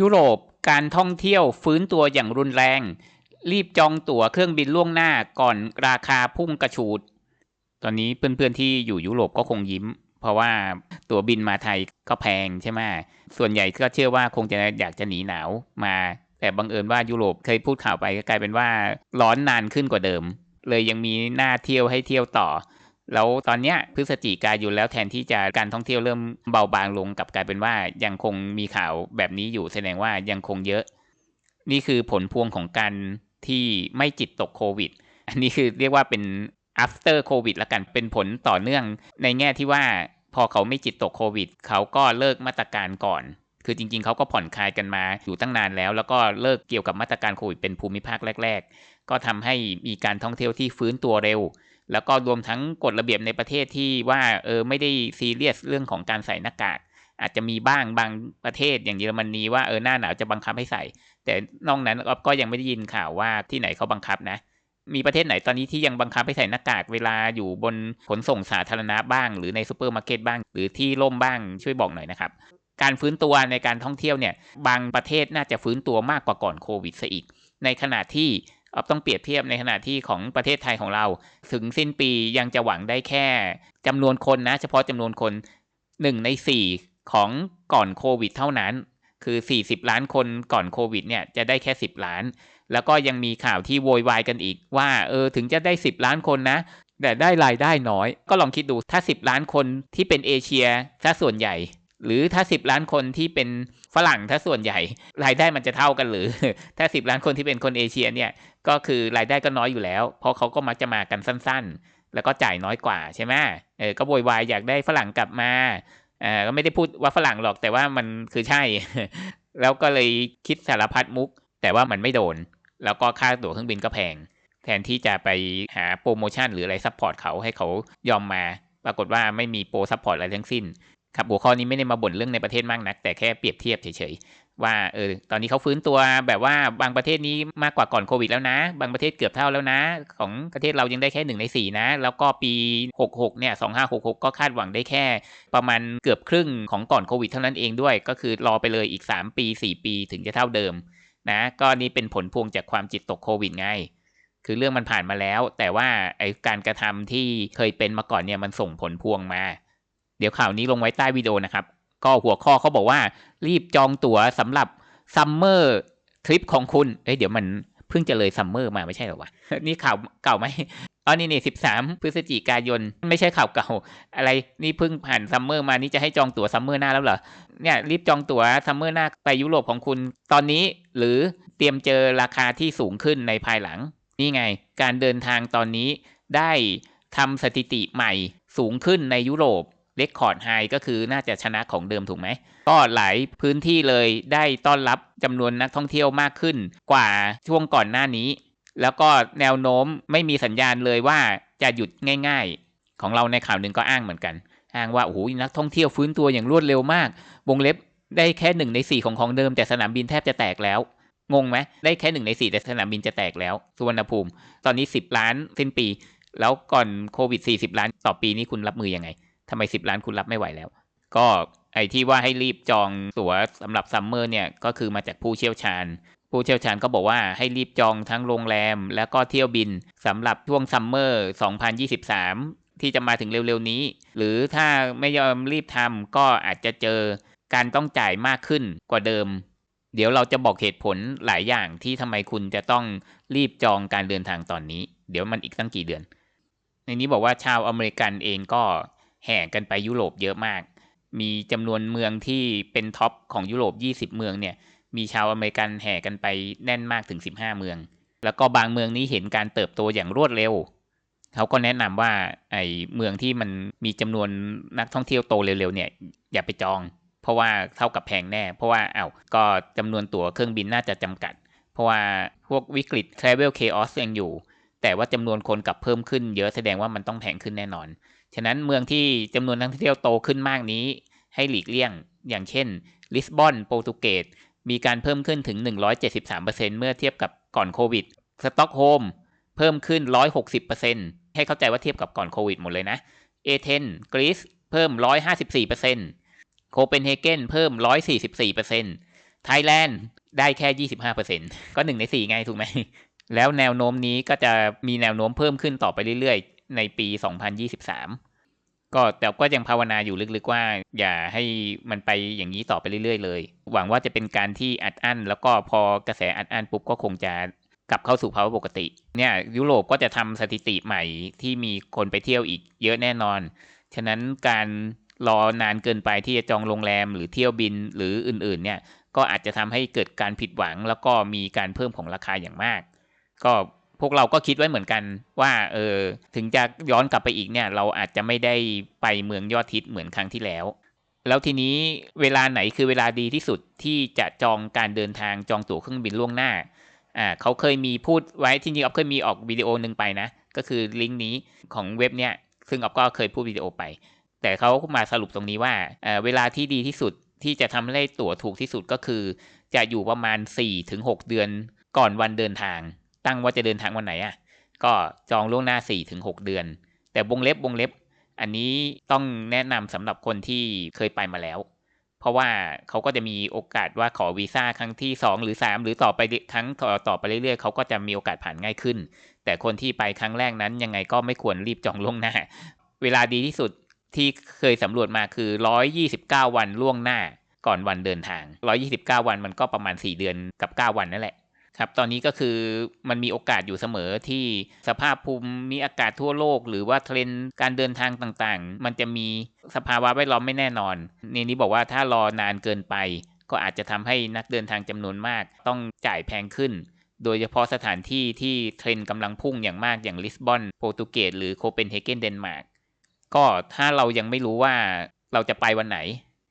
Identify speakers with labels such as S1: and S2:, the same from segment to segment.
S1: ยุโรปการท่องเที่ยวฟื้นตัวอย่างรุนแรง รีบจองตั๋วเครื่องบินล่วงหน้าก่อนราคาพุ่งกระฉูด ตอนนี้เพื่อนๆที่อยู่ยุโรปก็คงยิ้ม เพราะว่าตั๋วบินมาไทยก็แพงใช่ไหมส่วนใหญ่ก็เชื่อว่าคงจะอยากจะหนีหนาวมา แต่บังเอิญว่ายุโรปเคยพูดข่าวไปก็กลายเป็นว่าร้อนนานขึ้นกว่าเดิม เลยยังมีหน้าเที่ยวให้เที่ยวต่อ แล้วตอนเนี้ยพฤศจิกายนแล้วแทนที่จะการท่องเที่ยวเริ่มเบาบางลงกับกลายเป็นว่ายังคงมีข่าวแบบนี้อยู่แสดงว่ายังคงเยอะ นี่คือผลพวงของการที่ไม่จิตตกโควิด อันนี้คือเรียกว่าเป็น after โควิดละกันเป็นผลต่อเนื่องในแง่ที่ว่าพอเขาไม่จิตตกโควิด เขาก็เลิกมาตรการก่อน คือจริงๆเขาก็ผ่อนคลายกันมาอยู่ตั้งนานแล้ว แล้วก็เลิกเกี่ยวกับมาตรการโควิดเป็นภูมิภาคแรก ๆ ก็ทำให้มีการท่องเที่ยวที่ฟื้นตัวเร็ว แล้วก็รวมทั้งกฎระเบียบในประเทศที่ว่าเออไม่ได้ซีเรียสเรื่องของการใส่หน้ากากอาจจะมีบ้างบางประเทศอย่างเยอรมนีว่าเออหน้าหนาวจะบังคับให้ใส่ แต่นอกนั้นก็ยังไม่ได้ยินข่าวว่าที่ไหนเขาบังคับนะ มีประเทศไหนตอนนี้ที่ยังบังคับให้ใส่หน้ากากเวลาอยู่บนขนส่งสาธารณะบ้าง หรือในซูเปอร์มาร์เก็ตบ้าง หรือที่ร่มบ้างช่วยบอกหน่อยนะครับ การฟื้นตัวในการท่องเที่ยวเนี่ยบางประเทศน่าจะฟื้นตัวมากกว่าก่อนโควิดซะอีก ในขณะที่ต้องเปรียบเทียบในขณะที่ของประเทศไทยของเรา ถึงสิ้นปียังจะหวังได้แค่จำนวนคนนะ เฉพาะจำนวนคนหนึ่งในสี่ของก่อนโควิดเท่านั้น คือ 40 ล้านคนก่อนโควิดเนี่ยจะได้แค่ 10 ล้าน แล้วก็ยังมีข่าวที่โวยวายกันอีก ว่าเออถึงจะได้ 10 ล้านคนนะ แต่ได้รายได้น้อย ก็ลองคิดดูถ้า 10 ล้านคนที่เป็นเอเชียถ้าส่วนใหญ่ หรือถ้า10ล้านคนที่เป็นฝรั่งถ้าส่วนใหญ่ รายได้มันจะเท่ากันหรือ ถ้า10ล้านคนที่เป็นคนเอเชียเนี่ยก็คือรายได้ก็น้อยอยู่แล้ว เพราะเขาก็มักจะมากันสั้น ๆ แล้วก็จ่ายน้อยกว่าใช่ไหมเออก็โวยวายอยากได้ฝรั่งกลับมาอ่าก็ไม่ได้พูดว่าฝรั่งหรอกแต่ว่ามันคือใช่ แล้วก็เลยคิดสารพัดมุก แต่ว่ามันไม่โดน แล้วก็ค่าตั๋วเครื่องบินก็แพง แทนที่จะไปหาโปรโมชั่นหรืออะไรซัพพอร์ตเขาให้เขายอมมา ปรากฏว่าไม่มีโปรซัพพอร์ตอะไรทั้งสิ้น ครับหัวข้อนี้ไม่ได้มาบ่นเรื่องในประเทศมากนัก แต่แค่เปรียบเทียบเฉยๆว่าเออตอนนี้เขาฟื้นตัวแบบว่าบางประเทศนี้มากกว่าก่อนโควิดแล้วนะ บางประเทศเกือบเท่าแล้วนะ ของประเทศเรายังได้แค่หนึ่งในสี่นะ แล้วก็ปี 66เนี่ย2566 ก็คาดหวังได้แค่ประมาณเกือบครึ่งของก่อนโควิดเท่านั้นเองด้วย ก็คือรอไปเลยอีก 3 ปี 4 ปีถึงจะเท่าเดิมนะก็นี่เป็นผลพวงจากความจิตตกโควิดไงคือเรื่องมันผ่านมาแล้ว แต่ว่าไอการกระทำที่เคยเป็นมาก่อนเนี่ยมันส่งผลพวงมา เดี๋ยวข่าวนี้ลงไว้ใต้วิดีโอนะครับ ก็หัวข้อเขาบอกว่า รีบจองตั๋วสำหรับซัมเมอร์ทริปของคุณ เอ้ยเดี๋ยวมันเพิ่งจะเลยซัมเมอร์มาไม่ใช่หรอวะ นี่ข่าวเก่าไหมอ๋อนี่นี่สิบสามพฤศจิกายน ไม่ใช่ข่าวเก่า อะไรนี่เพิ่งผ่านซัมเมอร์มานี่จะให้จองตั๋วซัมเมอร์หน้าแล้วเหรอ เนี่ยรีบจองตั๋วซัมเมอร์หน้าไปยุโรปของคุณตอนนี้ หรือเตรียมเจอราคาที่สูงขึ้นในภายหลัง นี่ไง การเดินทางตอนนี้ได้ทำสถิติใหม่สูงขึ้นในยุโรป เรคคอร์ดไฮก็คือน่าจะชนะของเดิมถูกไหม ก็หลายพื้นที่เลยได้ต้อนรับจำนวนนักท่องเที่ยวมากขึ้นกว่าช่วงก่อนหน้านี้ แล้วก็แนวโน้มไม่มีสัญญาณเลยว่าจะหยุดง่าย ๆ ของเราในข่าวหนึ่งก็อ้างเหมือนกัน อ้างว่าโอ้โหนักท่องเที่ยวฟื้นตัวอย่างรวดเร็วมาก วงเล็บได้แค่หนึ่งในสี่ของของเดิมแต่สนามบินแทบจะแตกแล้วงงไหมได้แค่หนึ่งในสี่แต่สนามบินจะแตกแล้วสุวรรณภูมิ ตอนนี้สิบล้านสิ้นปี แล้วก่อนโควิดสี่สิบล้านต่อปีนี้คุณรับมือยังไง ทำไมสิบล้านคุณรับไม่ไหวแล้ว ก็ไอ้ที่ว่าให้รีบจองตั๋วสำหรับซัมเมอร์เนี่ยก็คือมาจากผู้เชี่ยวชาญ ผู้เชี่ยวชาญก็บอกว่าให้รีบจองทั้งโรงแรม แล้วก็เที่ยวบินสำหรับช่วงซัมเมอร์2023 ที่จะมาถึงเร็วๆนี้ หรือถ้าไม่ยอมรีบทำก็อาจจะเจอการต้องจ่ายมากขึ้นกว่าเดิม เดี๋ยวเราจะบอกเหตุผลหลายอย่างที่ทำไมคุณจะต้องรีบจองการเดินทางตอนนี้ เดี๋ยวมันอีกตั้งกี่เดือน ในนี้บอกว่าชาวอเมริกันเองก็ แห่กันไปยุโรปเยอะมาก มีจำนวนเมืองที่เป็นท็อปของยุโรป 20 เมืองเนี่ย มีชาวอเมริกันแห่กันไปแน่นมากถึง 15 เมือง แล้วก็บางเมืองนี้เห็นการเติบโตอย่างรวดเร็ว เขาก็แนะนำว่าไอ้เมืองที่มันมีจำนวนนักท่องเที่ยวโตเร็วๆเนี่ยอย่าไปจอง เพราะว่าเท่ากับแพงแน่ เพราะว่าอา้าวก็จำนวนตั๋วเครื่องบินน่าจะจำกัด เพราะว่าพวกวิกฤต travel chaos ยังอยู่แต่ว่าจำนวนคนกลับเพิ่มขึ้นเยอะแสดงว่ามันต้องแพงขึ้นแน่นอน ฉะนั้นเมืองที่จำนวนนักท่องเที่ยวโตขึ้นมากนี้ ให้หลีกเลี่ยง อย่างเช่น ลิสบอนโปรตุเกสมีการเพิ่มขึ้นถึง 173%เมื่อเทียบกับก่อนโควิด สต็อกโฮมเพิ่มขึ้น 160%ให้เข้าใจว่าเทียบกับก่อนโควิดหมดเลยนะ เอเธนกรีซเพิ่ม 154%โคเปนเฮเกนเพิ่ม 144%ไทยแลนด์ได้แค่ 25%ก็หนึ่งในสี่ไงถูกไหม แล้วแนวโน้มนี้ก็จะมีแนวโน้มเพิ่มขึ้นต่อไปเรื่อยๆ ในปี 2023 ก็แต่ก็ยังภาวนาอยู่ลึกๆว่า อย่าให้มันไปอย่างนี้ต่อไปเรื่อยๆเลย หวังว่าจะเป็นการที่อัดอั้น แล้วก็พอกระแสอัดอั้นปุ๊บก็คงจะกลับเข้าสู่ภาวะปกติ เนี่ยยุโรปก็จะทำสถิติใหม่ที่มีคนไปเที่ยวอีกเยอะแน่นอน ฉะนั้นการรอนานเกินไปที่จะจองโรงแรมหรือเที่ยวบินหรืออื่นๆ เนี่ยก็อาจจะทำให้เกิดการผิดหวัง แล้วก็มีการเพิ่มของราคาอย่างมาก ก็ พวกเราก็คิดไว้เหมือนกันว่าเออถึงจะย้อนกลับไปอีกเนี่ย เราอาจจะไม่ได้ไปเมืองยอดทิศเหมือนครั้งที่แล้ว แล้วทีนี้เวลาไหนคือเวลาดีที่สุดที่จะจองการเดินทางจองตั๋วเครื่องบินล่วงหน้าอ่าเขาเคยมีพูดไว้ที่จริงออฟเคยมีออกวิดีโอหนึ่งไปนะ ก็คือลิงก์นี้ของเว็บเนี่ยซึ่งออฟก็เคยพูดวิดีโอไป แต่เขามาสรุปตรงนี้ว่าเเวลาที่ดีที่สุดที่จะทำให้ตั๋วถูกที่สุดก็คือ จะอยู่ประมาณ4-6 เดือนก่อนวันเดินทาง ตั้งว่าจะเดินทางวันไหนอะก็จองล่วงหน้า 4-6 เดือน แต่วงเล็บวงเล็บ อันนี้ต้องแนะนำสำหรับคนที่เคยไปมาแล้ว เพราะว่าเขาก็จะมีโอกาสว่าขอวีซ่าครั้งที่ 2 หรือ 3 หรือต่อไปครั้งต่อต่อไปเรื่อยๆเขาก็จะมีโอกาสผ่านง่ายขึ้น แต่คนที่ไปครั้งแรกนั้นยังไงก็ไม่ควรรีบจองล่วงหน้า เวลาดีที่สุดที่เคยสำรวจมาคือ 129 วันล่วงหน้าก่อนวันเดินทาง 129 วันมันก็ประมาณ 4 เดือนกับ 9 วันนั่นแหละ ครับตอนนี้ก็คือมันมีโอกาสอยู่เสมอที่สภาพภูมิมีอากาศทั่วโลก หรือว่าเทรนด์การเดินทางต่างๆ มันจะมีสภาวะแวดล้อมไม่แน่นอนในนี้บอกว่าถ้ารอนานเกินไป ก็อาจจะทำให้นักเดินทางจำนวนมาก ต้องจ่ายแพงขึ้น โดยเฉพาะสถานที่ที่เทรนด์กำลังพุ่งอย่างมากอย่างลิสบอนโปรตุเกสหรือโคเปนเฮเกนเดนมาร์กก็ถ้าเรายังไม่รู้ว่าเราจะไปวันไหน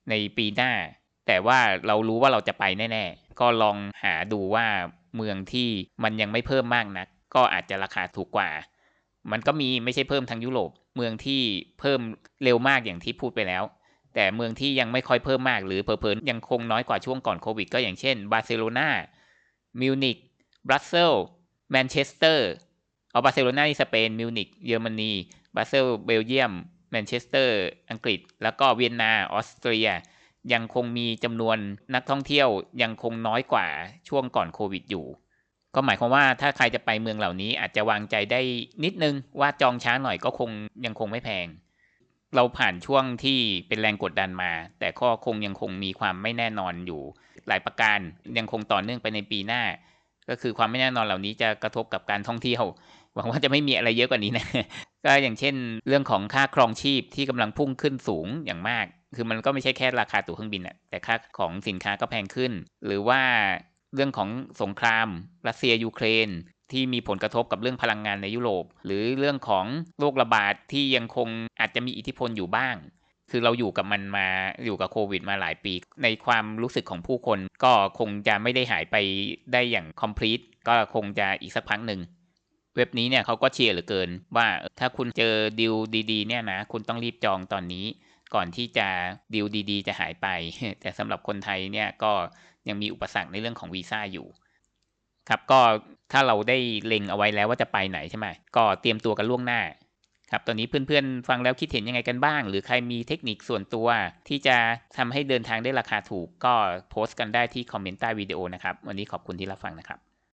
S1: ในปีหน้า แต่ว่าเรารู้ว่าเราจะไปแน่ ๆ ก็ลองหาดูว่า เมืองที่มันยังไม่เพิ่มมากนัก ก็อาจจะราคาถูกกว่า มันก็มีไม่ใช่เพิ่มทางยุโรป เมืองที่เพิ่มเร็วมากอย่างที่พูดไปแล้ว แต่เมืองที่ยังไม่ค่อยเพิ่มมากหรือเพอเพลยังคงน้อยกว่าช่วงก่อนโควิด ก็อย่างเช่นบาร์เซโลนามิวนิกบรัสเซลแมนเชสเตอร์เอาบาร์เซโลนาที่สเปนมิวนิกเยอรมนีบรัสเซลเบลเยียมแมนเชสเตอร์อังกฤษ แล้วก็เวียนนาออสเตรีย ยังคงมีจำนวนนักท่องเที่ยวยังคงน้อยกว่าช่วงก่อนโควิดอยู่ ก็หมายความว่าถ้าใครจะไปเมืองเหล่านี้อาจจะวางใจได้นิดนึงว่าจองช้าหน่อยก็คงยังคงไม่แพง เราผ่านช่วงที่เป็นแรงกดดันมา แต่ก็คงยังคงมีความไม่แน่นอนอยู่ หลายประการยังคงต่อเนื่องไปในปีหน้า ก็คือความไม่แน่นอนเหล่านี้จะกระทบกับการท่องเที่ยวหวังว่าจะไม่มีอะไรเยอะกว่านี้นะ ก็อย่างเช่น เรื่องของค่าครองชีพที่กำลังพุ่งขึ้นสูงอย่างมาก คือมันก็ไม่ใช่แค่ราคาตั๋วเครื่องบินอะแต่ค่าของสินค้าก็แพงขึ้น หรือว่าเรื่องของสงครามรัสเซียยูเครนที่มีผลกระทบกับเรื่องพลังงานในยุโรป หรือเรื่องของโรคระบาดที่ยังคงอาจจะมีอิทธิพลอยู่บ้าง คือเราอยู่กับมันมาอยู่กับโควิดมาหลายปี ในความรู้สึกของผู้คนก็คงจะไม่ได้หายไปได้อย่างคอมพลีทก็คงจะอีกสักพักหนึ่งเว็บนี้เนี่ยเขาก็เชียร์เหลือเกิน ว่าถ้าคุณเจอดิวดีๆเนี่ยนะคุณต้องรีบจองตอนนี้ ก่อนที่จะดิวดี ๆ จะหายไป แต่สำหรับคนไทยเนี่ยก็ยังมีอุปสรรคในเรื่องของวีซ่าอยู่ครับก็ถ้าเราได้เล็งเอาไว้แล้วว่าจะไปไหนใช่ไหมก็เตรียมตัวกันล่วงหน้าครับตอนนี้เพื่อนๆ ฟังแล้วคิดเห็นยังไงกันบ้าง หรือใครมีเทคนิคส่วนตัวที่จะทำให้เดินทางได้ราคาถูกก็โพสต์กันได้ที่คอมเมนต์ใต้วิดีโอนะครับ วันนี้ขอบคุณที่รับฟังนะครับ